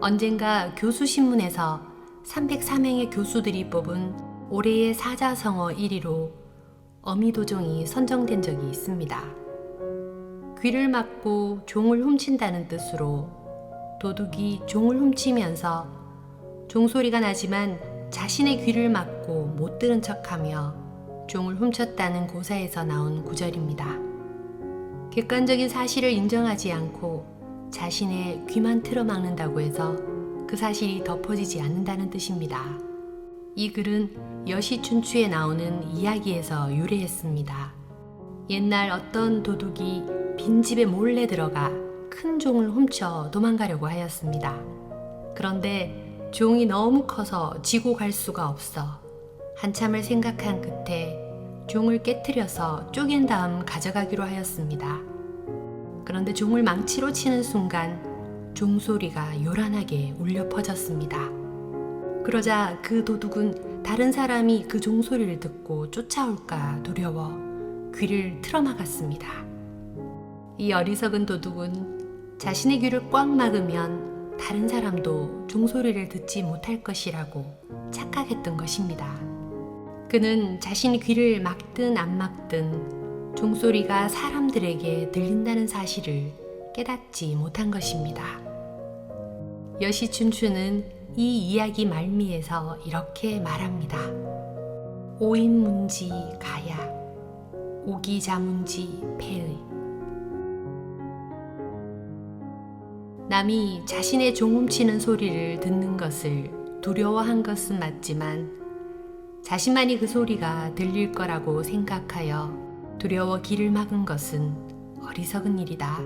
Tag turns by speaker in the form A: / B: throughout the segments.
A: 언젠가 교수신문에서 303명의 교수들이 뽑은 올해의 사자성어 1위로 어미도종이 선정된 적이 있습니다. 귀를 막고 종을 훔친다는 뜻으로 도둑이 종을 훔치면서 종소리가 나지만 자신의 귀를 막고 못 들은 척하며 종을 훔쳤다는 고사에서 나온 구절입니다. 객관적인 사실을 인정하지 않고 자신의 귀만 틀어막는다고 해서 그 사실이 덮어지지 않는다는 뜻입니다. 이 글은 여시춘추에 나오는 이야기에서 유래했습니다. 옛날 어떤 도둑이 빈집에 몰래 들어가 큰 종을 훔쳐 도망가려고 하였습니다. 그런데 종이 너무 커서 지고 갈 수가 없어 한참을 생각한 끝에 종을 깨뜨려서 쪼갠 다음 가져가기로 하였습니다. 그런데 종을 망치로 치는 순간 종소리가 요란하게 울려 퍼졌습니다. 그러자 그 도둑은 다른 사람이 그 종소리를 듣고 쫓아올까 두려워 귀를 틀어막았습니다. 이 어리석은 도둑은 자신의 귀를 꽉 막으면 다른 사람도 종소리를 듣지 못할 것이라고 착각했던 것입니다. 그는 자신의 귀를 막든 안 막든 종소리가 사람들에게 들린다는 사실을 깨닫지 못한 것입니다. 여시춘추는 이 이야기 말미에서 이렇게 말합니다. 오인문지 가야, 오기자문지 폐의. 남이 자신의 종음치는 소리를 듣는 것을 두려워한 것은 맞지만 자신만이 그 소리가 들릴 거라고 생각하여 두려워 길을 막은 것은 어리석은 일이다.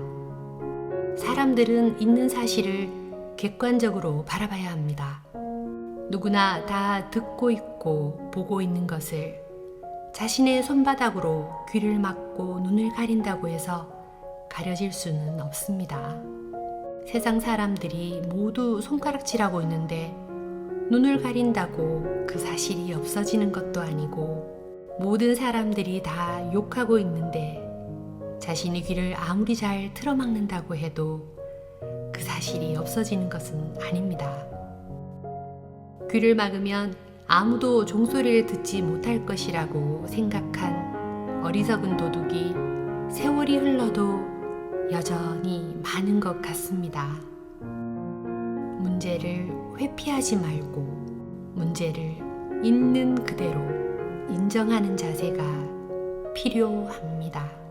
A: 사람들은 있는 사실을 객관적으로 바라봐야 합니다. 누구나 다 듣고 있고 보고 있는 것을 자신의 손바닥으로 귀를 막고 눈을 가린다고 해서 가려질 수는 없습니다. 세상 사람들이 모두 손가락질하고 있는데 눈을 가린다고 그 사실이 없어지는 것도 아니고 모든 사람들이 다 욕하고 있는데 자신의 귀를 아무리 잘 틀어막는다고 해도 그 사실이 없어지는 것은 아닙니다. 귀를 막으면 아무도 종소리를 듣지 못할 것이라고 생각한 어리석은 도둑이 세월이 흘러도 여전히 많은 것 같습니다. 문제를 회피하지 말고 문제를 있는 그대로 인정하는 자세가 필요합니다.